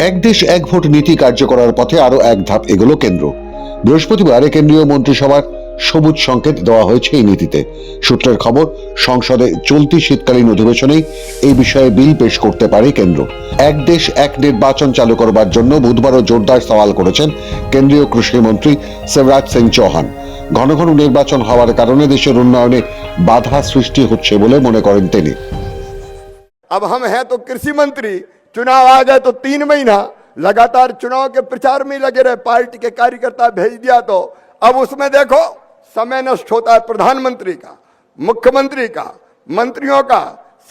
এক দেশ এক ভোট নীতি কার্য করার পথে আরও এক ধাপ এগোলো কেন্দ্র বৃহস্পতিবার কেন্দ্রীয় মন্ত্রিসভার সবুজ সংকেত দেওয়া হয়েছে এই নীতিতে সূত্রের খবর সংসদে চলতি শীতকালীন অধিবেশনেই এই বিষয়ে বিল পেশ করতে পারে কেন্দ্র এক দেশ এক নির্বাচন চালু করবার জন্য বুধবারও জোরদার সওয়াল করেছেন কেন্দ্রীয় কৃষিমন্ত্রী শিবরাজ সিং চৌহান ঘন ঘন নির্বাচন হওয়ার কারণে দেশের উন্নয়নে বাধা সৃষ্টি হচ্ছে বলে মনে করেন তিনি अब हम हैं तो कृषि मंत्री चुनाव आ जाए तो तीन महीना लगातार चुनाव के प्रचार में लगे रहे, पार्टी के कार्यकर्ता भेज दिया तो। अब उसमें देखो, समय नष्ट होता है प्रधानमंत्री का, मुख्यमंत्री का, मंत्रियों का,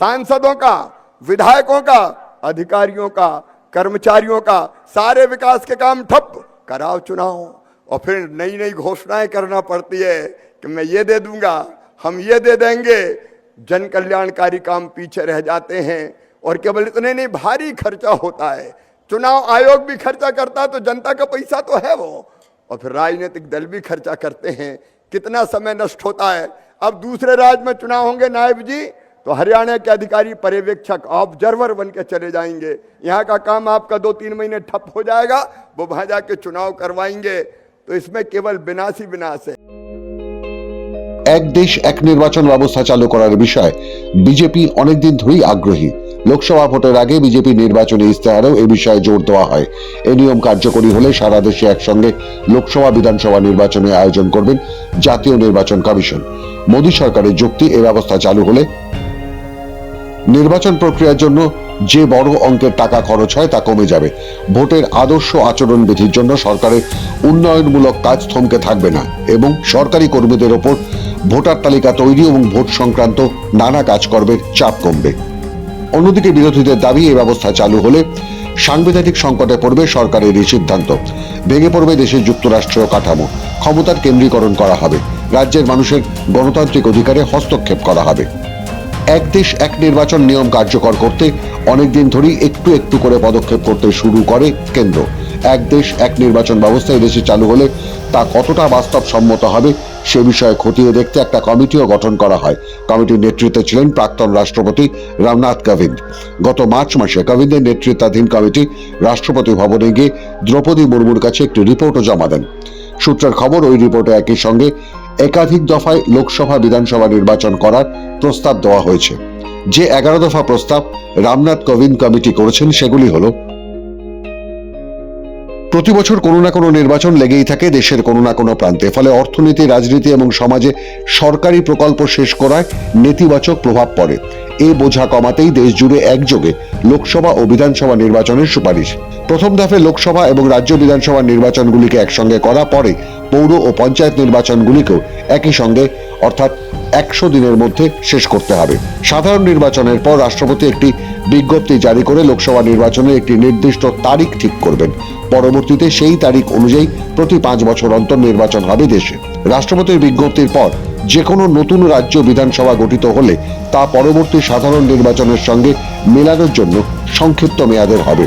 सांसदों का, विधायकों का, अधिकारियों का, कर्मचारियों का, सारे विकास के काम ठप कराओ चुनाव। और फिर नई नई घोषणाएँ करना पड़ती है कि मैं ये दे दूँगा, हम ये दे देंगे। जन कल्याणकारी काम पीछे रह जाते हैं। और केवल इतने नहीं, भारी खर्चा होता है। चुनाव आयोग भी खर्चा करता है तो जनता का पैसा तो है वो। और फिर राजनीतिक दल भी खर्चा करते हैं। कितना समय नष्ट होता है। अब दूसरे राज्य में चुनाव होंगे नायब जी तो हरियाणा के अधिकारी पर्यवेक्षक ऑब्जर्वर बन के चले जाएँगे। यहाँ का काम आपका दो तीन महीने ठप हो जाएगा, वो वहाँ जाके चुनाव करवाएँगे। तो इसमें केवल विनाश ही विनाश है। এক দেশ, এক নির্বাচন ব্যবস্থা চালু করার বিষয়ে। বিজেপি অনেকদিন ধরেই আগ্রহী। লোকসভা ভোটের আগে বিজেপি নির্বাচনী ইস্তেহারেও এ বিষয়ে জোর দেওয়া হয়। এই নিয়ম কার্যকরী হলে সারা দেশে একসঙ্গে লোকসভা, বিধানসভা নির্বাচনের আয়োজন করবেন জাতীয় নির্বাচন কমিশন। মোদী সরকারের যুক্তি, এ ব্যবস্থা চালু হলে নির্বাচন প্রক্রিয়ার জন্য যে বড় অঙ্কের টাকা খরচ হয় তা কমে যাবে। ভোটের আদর্শ আচরণবিধির জন্য সরকারের উন্নয়নমূলক কাজ থমকে থাকবে না এবং সরকারি কর্মীদের ওপর ভোটার তালিকা তৈরি এবং ভোট সংক্রান্ত নানা কাজকর্মের চাপ কমবে। অন্যদিকে বিরোধীদের দাবি এই ব্যবস্থা চালু হলে সাংবিধানিক সংকটে পড়বে সরকারের এই সিদ্ধান্ত। ভেঙে পড়বে দেশের যুক্তরাষ্ট্রীয় কাঠামো। ক্ষমতার কেন্দ্রীকরণ করা হবে। রাজ্যের মানুষের গণতান্ত্রিক অধিকারে হস্তক্ষেপ করা হবে। এক দেশ, এক নির্বাচন নিয়ম কার্যকর করতে অনেকদিন ধরেই একটু একটু করে পদক্ষেপ করতে শুরু করে কেন্দ্র। এক দেশ, এক নির্বাচন ব্যবস্থা এদেশে চালু হলে তা কতটা বাস্তবসম্মত হবে সে বিষয়ে খতিয়ে দেখতে একটা কমিটিও গঠন করা হয়। কমিটির নেতৃত্বে ছিলেন প্রাক্তন রাষ্ট্রপতি রামনাথ কোবিন্দ। গত মার্চ মাসে কোবিন্দের নেতৃত্বাধীন কমিটি রাষ্ট্রপতি ভবনে গিয়ে দ্রৌপদী মুর্মুর কাছে একটি রিপোর্টও জমা দেন। সূত্রের খবর, ওই রিপোর্টে একই সঙ্গে একাধিক দফায় লোকসভা বিধানসভা নির্বাচন করার প্রস্তাব দেওয়া হয়েছে। যে এগারো দফা প্রস্তাব রামনাথ কোবিন্দ কমিটি করেছেন, সেগুলি হলো প্রতি বছর কোনো না কোনো নির্বাচন লেগেই থাকে দেশের কোনো না কোনো প্রান্তে। ফলে অর্থনীতি, রাজনীতি এবং সমাজে সরকারি প্রকল্প শেষ করায় নেতিবাচক প্রভাব পড়ে। এই বোঝা কমাতেই দেশ জুড়ে একযোগে লোকসভা ও বিধানসভা নির্বাচনের সুপারিশ। প্রথম ধাপে লোকসভা এবং রাজ্য বিধানসভা নির্বাচনগুলিকে একসঙ্গে করা, পরে পৌর ও পঞ্চায়েত নির্বাচনগুলিকেও একই সঙ্গে, অর্থাৎ একশো দিনের মধ্যে শেষ করতে হবে। সাধারণ নির্বাচনের পর রাষ্ট্রপতি একটি বিজ্ঞপ্তি জারি করে লোকসভা নির্বাচনের একটি নির্দিষ্ট তারিখ ঠিক করবেন। পরবর্তীতে সেই তারিখ অনুযায়ী প্রতি পাঁচ বছর অন্তর নির্বাচন হবে দেশে। রাষ্ট্রপতির বিজ্ঞপ্তির পর যে কোনো নতুন রাজ্য বিধানসভা গঠিত হলে তা পরবর্তী সাধারণ নির্বাচনের সঙ্গে মেলানোর জন্য সংক্ষিপ্ত মেয়াদের হবে।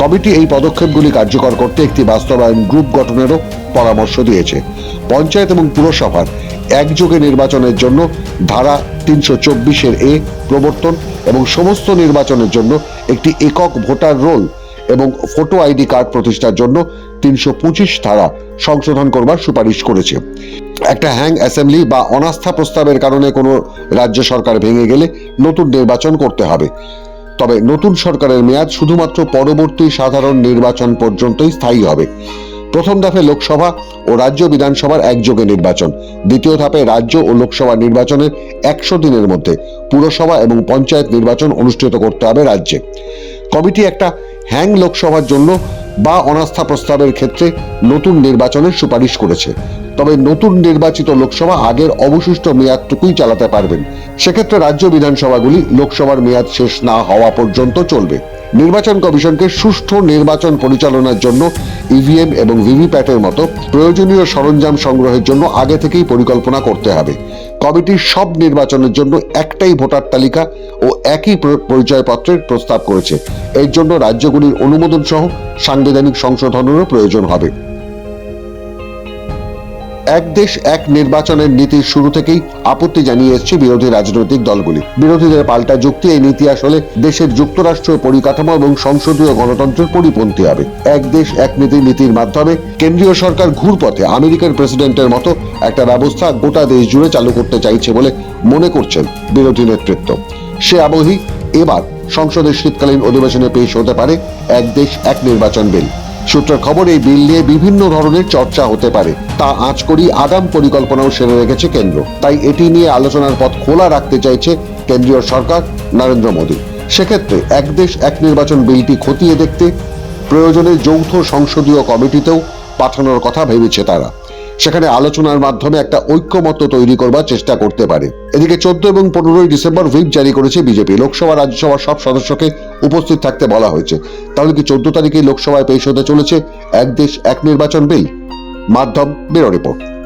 কমিটি এই পদক্ষেপগুলি কার্যকর করতে একটি বাস্তবায়ন গ্রুপ গঠনেরও পরামর্শ দিয়েছে। পঞ্চায়েত এবং পুরসভার একযোগে নির্বাচনের জন্য ধারা তিনশো চব্বিশের এ প্রবর্তন এবং সমস্ত নির্বাচনের জন্য একটি একক ভোটার রোল এবং ফটো আইডি কার্ড প্রতিষ্ঠার জন্য তিনশো পঁচিশ ধারা সংশোধন করবার সুপারিশ করেছে। একটা হ্যাং অ্যাসেম্বলি বা অনাস্থা প্রস্তাবের কারণে কোনো রাজ্য সরকার ভেঙে গেলে নতুন নির্বাচন করতে হবে। তবে নতুন সরকারের মেয়াদ শুধুমাত্র পরবর্তী সাধারণ নির্বাচন পর্যন্তই স্থায়ী হবে। প্রথম ধাপে লোকসভা ও রাজ্য বিধানসভার একযোগে নির্বাচন। দ্বিতীয় ধাপে রাজ্য ও লোকসভা নির্বাচনের একশো দিনের মধ্যে পুরসভা এবং পঞ্চায়েত নির্বাচন অনুষ্ঠিত করতে হবে রাজ্যে। কমিটি একটা হ্যাং লোকসভার জন্য বা অনাস্থা প্রস্তাবের ক্ষেত্রে নতুন নির্বাচনের সুপারিশ করেছে। তবে নতুন নির্বাচিত লোকসভা আগের অবশিষ্ট মেয়াদটুকুই চালাতে পারবেন। সেক্ষেত্রে রাজ্য বিধানসভাগুলি লোকসভার মেয়াদ শেষ না হওয়া পর্যন্ত চলবে। নির্বাচন কমিশনকে সুষ্ঠু নির্বাচন পরিচালনার জন্য ইভিএম এবং ভিভিপ্যাটের মতো প্রয়োজনীয় সরঞ্জাম সংগ্রহের জন্য আগে থেকেই পরিকল্পনা করতে হবে। কমিটির সব নির্বাচনের জন্য একটাই ভোটার তালিকা ও একই পরিচয়পত্রের প্রস্তাব করেছে। এর জন্য রাজ্যগুলির অনুমোদন সহ সাংবিধানিক সংশোধনেরও প্রয়োজন হবে। এক দেশ, এক নির্বাচনের নীতির শুরু থেকেই আপত্তি জানিয়ে এসছে বিরোধী রাজনৈতিক দলগুলি। বিরোধীদের পাল্টা যুক্তি, এই নীতি আসলে দেশের যুক্তরাষ্ট্রীয় পরিকাঠামো এবং সংসদীয় গণতন্ত্রের পরিপন্থী হবে। এক দেশ, এক নীতি, নীতির মাধ্যমে কেন্দ্রীয় সরকার ঘুরপথে আমেরিকার প্রেসিডেন্টের মতো একটা ব্যবস্থা গোটা দেশ জুড়ে চালু করতে চাইছে বলে মনে করছেন বিরোধী নেতৃত্ব। সে আবহি এবার সংসদের শীতকালীন অধিবেশনে পেশ হতে পারে এক দেশ, এক নির্বাচন বিল। সূত্রের খবর, এই বিল নিয়ে বিভিন্ন ধরনের চর্চা হতে পারে। তা আঁচ করি আগাম পরিকল্পনাও সেরে রেখেছে কেন্দ্র। তাই এটি নিয়ে আলোচনার পথ খোলা রাখতে চাইছে কেন্দ্রীয় সরকার, নরেন্দ্র মোদী। সেক্ষেত্রে এক দেশ, এক নির্বাচন বিলটি খতিয়ে দেখতে প্রয়োজনে যৌথ সংসদীয় কমিটিতেও পাঠানোর কথা ভেবেছে তারা। সেখানে আলোচনার মাধ্যমে একটা ঐক্যমত্য তৈরি করবার চেষ্টা করতে পারে। এদিকে চোদ্দ এবং পনেরোই ডিসেম্বর হুইপ জারি করেছে বিজেপি। লোকসভা, রাজ্যসভার সব সদস্যকে উপস্থিত থাকতে বলা হয়েছে। তাহলে কি চোদ্দ তারিখে লোকসভায় পেশ হতে চলেছে এক দেশ, এক নির্বাচন বিল? মাধ্যম বেরো রিপোর্ট।